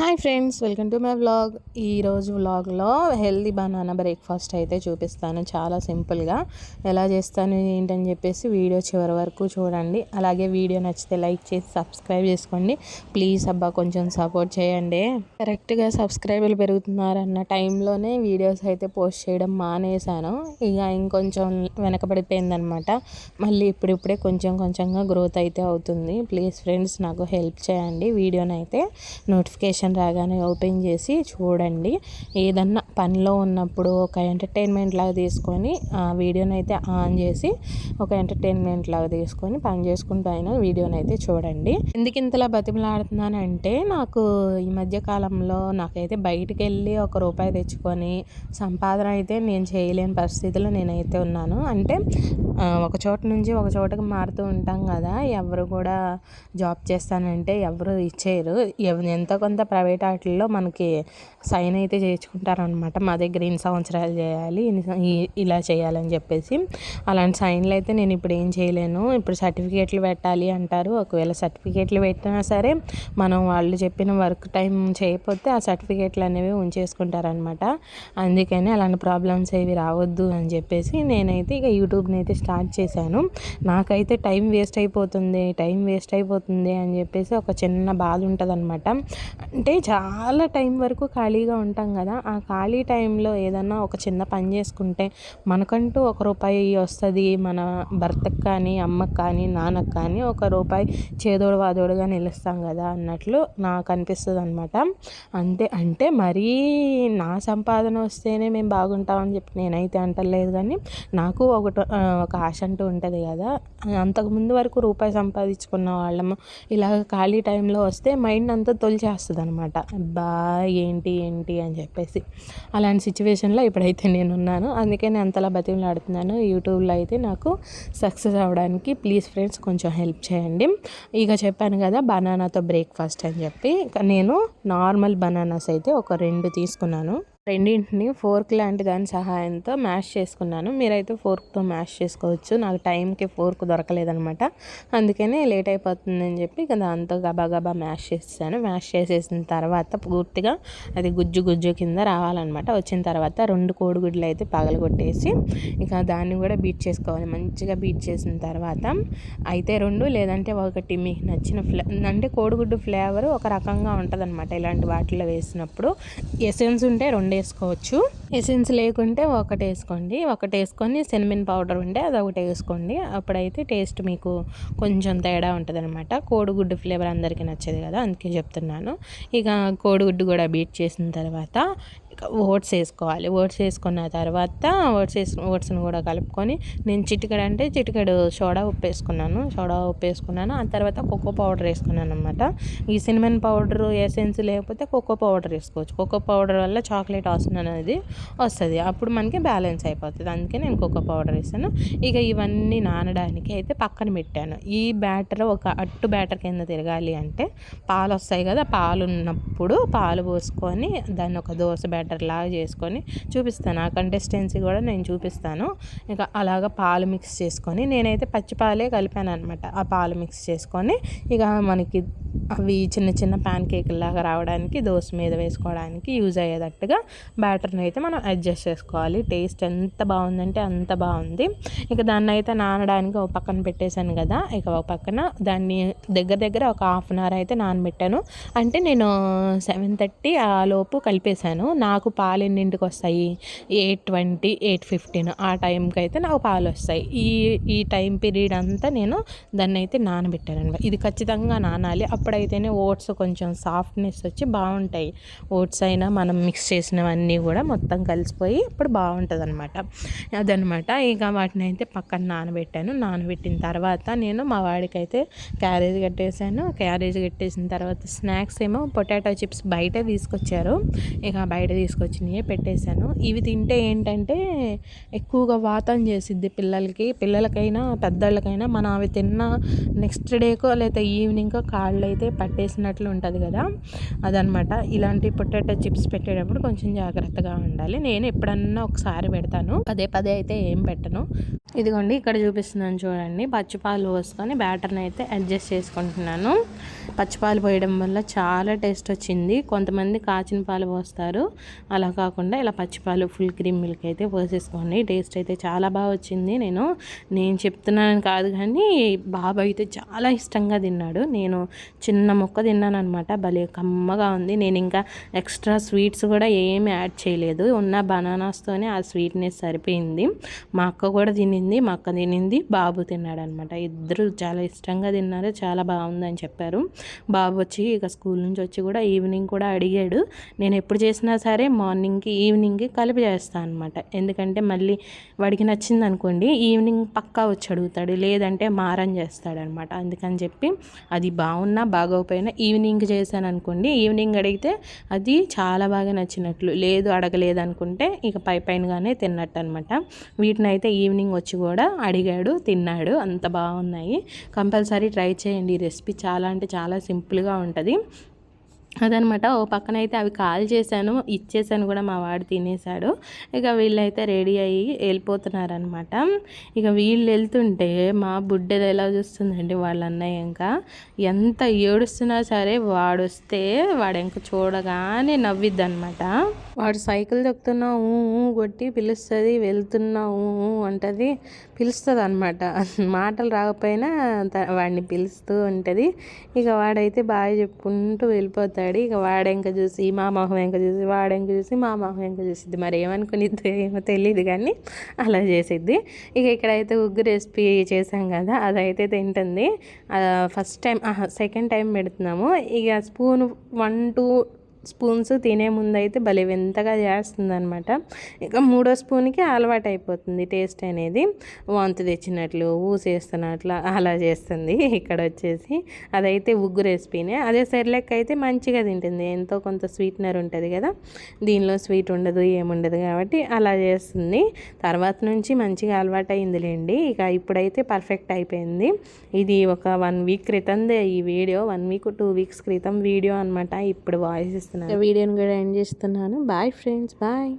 Hi friends welcome to my vlog. ఈరోజు వ్లాగ్లో healthy banana breakfast అయితే చూపిస్తాను చాలా సింపుల్గా. ఎలా చేస్తాను ఏంటని చెప్పేసి వీడియో చివరి వరకు చూడండి. అలాగే వీడియో నచ్చితే లైక్ చేసి సబ్స్క్రైబ్ చేసుకోండి. ప్లీజ్ అబ్బా కొంచెం సపోర్ట్ చేయండి. కరెక్ట్గా సబ్స్క్రైబర్లు పెరుగుతున్నారన్న టైంలోనే వీడియోస్ అయితే పోస్ట్ చేయడం మానేశాను. ఇక ఇంకొంచెం వెనకబడిపోయిందనమాట. మళ్ళీ ఇప్పుడిప్పుడే కొంచెం కొంచెంగా గ్రోత్ అయితే అవుతుంది. ప్లీజ్ ఫ్రెండ్స్ నాకు హెల్ప్ చేయండి. వీడియోని అయితే నోటిఫికేషన్ నోటిఫికేషన్ రాగానే ఓపెన్ చేసి చూడండి. ఏదన్నా పనిలో ఉన్నప్పుడు ఒక ఎంటర్టైన్మెంట్ లాగా తీసుకొని ఆ వీడియోని అయితే ఆన్ చేసి ఒక ఎంటర్టైన్మెంట్ లాగా తీసుకొని పని చేసుకుంటూ అయినా వీడియోని అయితే చూడండి. ఎందుకు ఇంతలా బతిమలాడుతున్నానంటే నాకు ఈ మధ్య కాలంలో నాకైతే బయటికి వెళ్ళి ఒక రూపాయి తెచ్చుకొని సంపాదన అయితే నేను చేయలేని పరిస్థితిలో నేనైతే ఉన్నాను. అంటే ఒక చోట నుంచి ఒక చోటకి మారుతూ ఉంటాం కదా ఎవరు కూడా జాబ్ చేస్తానంటే ఎవరు ఇచ్చేయరు. ఎంత కొంత ప్రైవేట్ వాటిల్లో మనకి సైన్ అయితే చేయించుకుంటారనమాట మా దగ్గర ఇన్ని సంవత్సరాలు చేయాలి ఇలా చేయాలని చెప్పేసి. అలాంటి సైన్లు అయితే నేను ఇప్పుడు ఏం చేయలేను. ఇప్పుడు సర్టిఫికేట్లు పెట్టాలి అంటారు. ఒకవేళ సర్టిఫికేట్లు పెట్టినా సరే మనం వాళ్ళు చెప్పిన వర్క్ టైం చేయకపోతే ఆ సర్టిఫికేట్లు అనేవి ఉంచేసుకుంటారనమాట అందుకని అలాంటి ప్రాబ్లమ్స్ ఏవి రావద్దు అని చెప్పేసి నేనైతే ఇక యూట్యూబ్ని అయితే స్టార్ట్ చేశాను. నాకైతే టైం వేస్ట్ అయిపోతుంది టైం వేస్ట్ అయిపోతుంది అని చెప్పేసి ఒక చిన్న బాధ ఉంటుంది అనమాట అంటే చాలా టైం వరకు ఖాళీగా ఉంటాం కదా. ఆ ఖాళీ టైంలో ఏదన్నా ఒక చిన్న పని చేసుకుంటే మనకంటూ ఒక రూపాయి వస్తుంది. మన భర్తకు కానీ అమ్మకు కానీ నాన్నకు కానీ ఒక రూపాయి చేదోడు వాదోడుగా నిలుస్తాం కదా అన్నట్లు నాకు అనిపిస్తుంది అనమాట అంతే అంటే మరీ నా సంపాదన వస్తేనే మేము బాగుంటామని చెప్పి నేనైతే అంటలేదు కానీ నాకు ఒకటి ఒక ఆశ అంటూ ఉంటుంది కదా. అంతకుముందు వరకు రూపాయి సంపాదించుకున్న వాళ్ళము ఇలా ఖాళీ టైంలో వస్తే మైండ్ అంతా తొలిచేస్తుంది అనమాట. బా ఏంటి ఏంటి అని చెప్పేసి. అలాంటి సిచ్యువేషన్లో ఇప్పుడైతే నేను ఉన్నాను అందుకే నేను అంతలా బతిమలాడుతున్నాను. యూట్యూబ్లో అయితే నాకు సక్సెస్ అవ్వడానికి ప్లీజ్ ఫ్రెండ్స్ కొంచెం హెల్ప్ చేయండి. ఇక చెప్పాను కదా బనానాతో బ్రేక్ఫాస్ట్ అని చెప్పి. నేను నార్మల్ బనానాస్ అయితే ఒక రెండు తీసుకున్నాను. రెండింటిని ఫోర్క్ లాంటి దాని సహాయంతో మ్యాష్ చేసుకున్నాను. మీరైతే ఫోర్క్తో మ్యాష్ చేసుకోవచ్చు. నాకు టైంకి ఫోర్క్ దొరకలేదనమాట అందుకని లేట్ అయిపోతుందని చెప్పి ఇక దాంతో గబా గబా మ్యాష్ చేసాను మ్యాష్ చేసేసిన తర్వాత పూర్తిగా అది గుజ్జు గుజ్జు కింద రావాలన్నమాట. వచ్చిన తర్వాత రెండు కోడిగుడ్లు అయితే పగలగొట్టేసి ఇక దాన్ని కూడా బీట్ చేసుకోవాలి. మంచిగా బీట్ చేసిన తర్వాత అయితే రెండు లేదంటే ఒకటి మీకు నచ్చిన ఫ్లే అంటే కోడిగుడ్డు ఫ్లేవర్ ఒక రకంగా ఉంటుందన్నమాట ఇలాంటి వాటిలో వేసినప్పుడు. ఎసెన్స్ ఉంటే రెండు వేసుకోవచ్చు. ఎసెన్స్ లేకుంటే ఒకటి వేసుకోండి. ఒకటి వేసుకొని సినిమిన్ పౌడర్ ఉంటే అది ఒకటి వేసుకోండి. అప్పుడైతే టేస్ట్ మీకు కొంచెం తేడా ఉంటుంది అనమాట కోడిగుడ్డు ఫ్లేవర్ అందరికీ నచ్చేది కదా అందుకే చెప్తున్నాను. ఇక కోడిగుడ్డు కూడా బీట్ చేసిన తర్వాత ఓట్స్ వేసుకోవాలి. ఓట్స్ వేసుకున్న తర్వాత ఓట్స్ వేసు ఓట్స్ని కూడా కలుపుకొని నేను చిటికడ అంటే చిటికడు సోడా ఉప్పు వేసుకున్నాను. సోడా ఉప్పు వేసుకున్నాను. ఆ తర్వాత కోకో పౌడర్ వేసుకున్నాను అనమాట ఈ సినిమన్ పౌడర్ ఎసెన్స్ లేకపోతే కోకో పౌడర్ వేసుకోవచ్చు. కోకో పౌడర్ వల్ల చాక్లెట్ వాసన అనేది వస్తుంది. అప్పుడు మనకి బ్యాలెన్స్ అయిపోతుంది. అందుకే నేను కోకో పౌడర్ వేసాను. ఇక ఇవన్నీ నానడానికి అయితే పక్కన పెట్టాను. ఈ బ్యాటర్ ఒక అట్టు బ్యాటర్ కింద తిరగాలి అంటే పాలు వస్తాయి కదా పాలు ఉన్నప్పుడు పాలు పోసుకొని దాన్ని ఒక దోశ బ్యాటర్ బ్యాటర్ లాగా చేసుకొని చూపిస్తాను. ఆ కంటెస్టెన్సీ కూడా నేను చూపిస్తాను. ఇంకా అలాగ పాలు మిక్స్ చేసుకొని నేనైతే పచ్చి పాలే కలిపాను అనమాట ఆ పాలు మిక్స్ చేసుకొని ఇక మనకి అవి చిన్న చిన్న ప్యాన్ కేకుల్లాగా రావడానికి దోశ మీద వేసుకోవడానికి యూజ్ అయ్యేటట్టుగా బ్యాటర్ని అయితే మనం అడ్జస్ట్ చేసుకోవాలి. టేస్ట్ ఎంత బాగుందంటే అంత బాగుంది. ఇక దాన్ని అయితే నానడానికి ఒక పక్కన పెట్టేశాను కదా ఇక ఒక పక్కన దాన్ని దగ్గర దగ్గర ఒక హాఫ్ అన్ అవర్ అయితే నానబెట్టాను. అంటే నేను సెవెన్ థర్టీ ఆ లోపు కలిపేశాను. నాకు పాలు ఎన్నింటికి వస్తాయి? ఎయిట్ ట్వంటీ ఎయిట్ ఫిఫ్టీన్ ఆ టైంకి అయితే నాకు పాలు వస్తాయి. ఈ ఈ టైం పీరియడ్ అంతా నేను దాన్ని అయితే నానబెట్టాను ఇది ఖచ్చితంగా నానాలి. అయితేనే ఓట్స్ కొంచెం సాఫ్ట్నెస్ వచ్చి బాగుంటాయి. ఓట్స్ అయినా మనం మిక్స్ చేసినవన్నీ కూడా మొత్తం కలిసిపోయి అప్పుడు బాగుంటుంది అనమాట అదనమాట ఇక వాటిని అయితే పక్కన నానబెట్టాను. నానబెట్టిన తర్వాత నేను మా వాడికి అయితే క్యారేజ్ కట్టేసాను క్యారేజ్ కట్టేసిన తర్వాత స్నాక్స్ ఏమో పొటాటో చిప్స్ బయట తీసుకొచ్చారు. ఇక బయట తీసుకొచ్చినవే పెట్టేశాను. ఇవి తింటే ఏంటంటే ఎక్కువగా వాతం చేసిద్ది పిల్లలకి. పిల్లలకైనా పెద్దోళ్ళకైనా మనం అవి తిన్న నెక్స్ట్ డేకో లేకపోతే ఈవినింగ్కో కాళ్ళు అయితే పట్టేసినట్లు ఉంటుంది కదా. అదనమాట. ఇలాంటి పొటాటో చిప్స్ పెట్టేటప్పుడు కొంచెం జాగ్రత్తగా ఉండాలి. నేను ఎప్పుడన్నా ఒకసారి పెడతాను. పదే పదే అయితే ఏం పెట్టను. ఇదిగోండి ఇక్కడ చూపిస్తున్నాను చూడండి. పచ్చిపాలు పోసుకొని బ్యాటర్ని అయితే అడ్జస్ట్ చేసుకుంటున్నాను. పచ్చిపాలు పోయడం వల్ల చాలా టేస్ట్ వచ్చింది. కొంతమంది కాచిన పాలు పోస్తారు. అలా కాకుండా ఇలా పచ్చిపాలు ఫుల్ క్రీమ్ మిల్క్ అయితే పోసేసుకోండి. టేస్ట్ అయితే చాలా బాగా వచ్చింది. నేను నేను చెప్తున్నాను కాదు కానీ బాబు అయితే చాలా ఇష్టంగా తిన్నాడు. నేను చిన్న ముక్క తిన్నాను అనమాట భలే కమ్మగా ఉంది. నేను ఇంకా ఎక్స్ట్రా స్వీట్స్ కూడా ఏమి యాడ్ చేయలేదు. ఉన్న బనానాస్తోనే ఆ స్వీట్నెస్ సరిపోయింది. మా అక్క కూడా తినింది మా అక్క తినింది బాబు తిన్నాడు అనమాట ఇద్దరు చాలా ఇష్టంగా తిన్నారు చాలా బాగుందని చెప్పారు. బాబు వచ్చి ఇక స్కూల్ నుంచి వచ్చి కూడా ఈవినింగ్ కూడా అడిగాడు. నేను ఎప్పుడు చేసినా సరే మార్నింగ్కి ఈవినింగ్కి కలిపి చేస్తాను అనమాట ఎందుకంటే మళ్ళీ వాడికి నచ్చింది అనుకోండి ఈవినింగ్ పక్కా వచ్చి అడుగుతాడు. లేదంటే మారం చేస్తాడనమాట అందుకని చెప్పి అది బాగున్నా బాగోకపోయినా ఈవినింగ్ చేశాను అనుకోండి ఈవినింగ్ అడిగితే అది చాలా బాగా నచ్చినట్లు. లేదు అడగలేదు అనుకుంటే ఇక పై పైనగానే తిన్నట్టు అనమాట వీటిని అయితే ఈవినింగ్ వచ్చి కూడా అడిగాడు తిన్నాడు. అంత బాగున్నాయి. కంపల్సరీ ట్రై చేయండి ఈ రెసిపీ. చాలా అంటే చాలా సింపుల్గా ఉంటుంది. అదనమాట. ఓ పక్కన అయితే అవి కాల్ చేశాను ఇచ్చేసాను కూడా మా వాడు తినేశాడు. ఇక వీళ్ళైతే రెడీ అయ్యి వెళ్ళిపోతున్నారనమాట. ఇక వీళ్ళు వెళ్తుంటే మా బుడ్డది ఎలా చూస్తుందండి వాళ్ళ అన్నయ్య ఇంకా? ఎంత ఏడుస్తున్నా సరే వాడు వస్తే వాడు ఇంకా చూడగానే నవ్విద్ది అనమాట వాడు సైకిల్ తొక్కుతున్నా ఊ కొట్టి పిలుస్తుంది వెళ్తున్నా ఊ అంటది పిలుస్తుంది అనమాట మాటలు రాకపోయినా వాడిని పిలుస్తూ ఉంటుంది. ఇక వాడైతే బాగా చెప్పుకుంటూ వెళ్ళిపోతాడు. మాట్లాడి ఇక వాడెంక చూసి మా మొహం వెంక చూసి వాడెంక చూసి మా మొహం వెంక చూసిద్ది. మరి ఏమనుకునిద్ది ఏమో తెలియదు కానీ అలా చేసిద్ది. ఇక ఇక్కడైతే ఉగ్గు రెసిపీ చేసాం కదా అదైతే తింటుంది. ఫస్ట్ టైం సెకండ్ టైం పెడుతున్నాము. ఇక స్పూన్ వన్ టూ స్పూన్స్ తినే ముందు అయితే భలే వింతగా చేస్తుంది అనమాట మూడో స్పూన్కి అలవాటు అయిపోతుంది టేస్ట్ అనేది. వాంతి తెచ్చినట్లు ఊసేస్తున్నట్లు అలా చేస్తుంది. ఇక్కడ వచ్చేసి అదైతే ఉగ్గు రెసిపీనే. అదే సెర్లెక్ అయితే మంచిగా తింటుంది. ఎంతో కొంత స్వీట్నర్ ఉంటుంది కదా దీనిలో స్వీట్ ఉండదు ఏముండదు కాబట్టి అలా చేస్తుంది. తర్వాత నుంచి మంచిగా అలవాటు అయిందిలేండి ఇక ఇప్పుడైతే పర్ఫెక్ట్ అయిపోయింది. ఇది ఒక వన్ వీక్ క్రితందే ఈ video one week two weeks క్రితం వీడియో అనమాట ఇప్పుడు వాయిస్ చేస్తున్నాను. వీడియోని కూడా ఎండ్ చేస్తున్నాను. Bye friends bye.